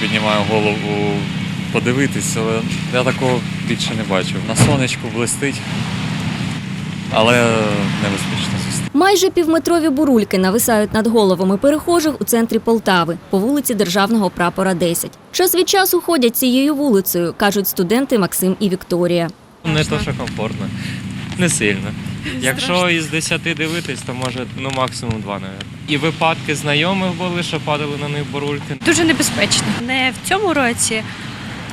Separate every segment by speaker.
Speaker 1: піднімаю голову подивитись, але я такого більше не бачив. На сонечку блистить, але небезпечно.
Speaker 2: Майже півметрові бурульки нависають над головами перехожих у центрі Полтави по вулиці Державного прапора 10. Час від часу ходять цією вулицею, кажуть студенти Максим і Вікторія.
Speaker 3: Не то, що комфортно, не сильно. Якщо із 10 дивитись, то може ну максимум 2, навіть. І випадки знайомих були, що падали на них бурульки.
Speaker 4: Дуже небезпечно. Не в цьому році,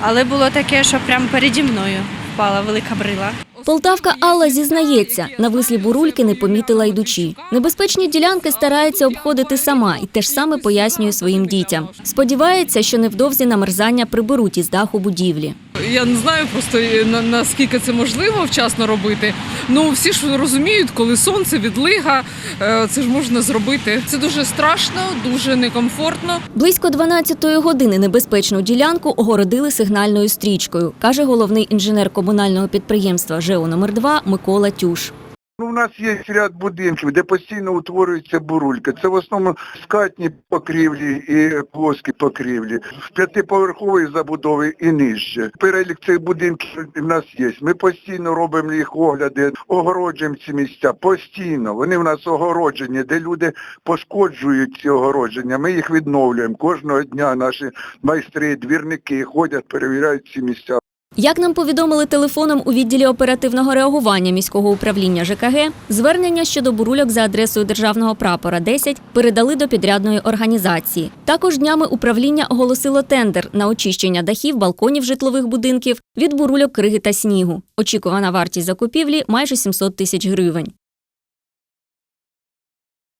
Speaker 4: але було таке, що прямо переді мною впала велика брила.
Speaker 2: Полтавка Алла зізнається, на вислі бурульки не помітила йдучі. Небезпечні ділянки старається обходити сама і те ж саме пояснює своїм дітям. Сподівається, що невдовзі намерзання приберуть із даху будівлі.
Speaker 5: Я не знаю просто на, наскільки це можливо вчасно робити. Ну всі ж розуміють, коли сонце, відлига, е, це ж можна зробити. Це дуже страшно, дуже некомфортно.
Speaker 2: Близько 12-ї години небезпечну ділянку огородили сигнальною стрічкою, каже головний інженер комунального підприємства ЖЕО номер 2 Микола Тюш.
Speaker 6: Ну, у нас є ряд будинків, де постійно утворюється бурулька. Це в основному скатні покрівлі і плоскі покрівлі, в п'ятиповерховій забудові і нижче. Перелік цих будинків в нас є. Ми постійно робимо їх огляди, огороджуємо ці місця. Постійно. Вони в нас огороджені, де люди пошкоджують ці огородження. Ми їх відновлюємо. Кожного дня наші майстри, двірники ходять, перевіряють ці місця.
Speaker 2: Як нам повідомили телефоном у відділі оперативного реагування міського управління ЖКГ, звернення щодо бурульок за адресою державного прапора 10 передали до підрядної організації. Також днями управління оголосило тендер на очищення дахів, балконів житлових будинків від бурульок криги та снігу. Очікувана вартість закупівлі майже 700 тисяч гривень.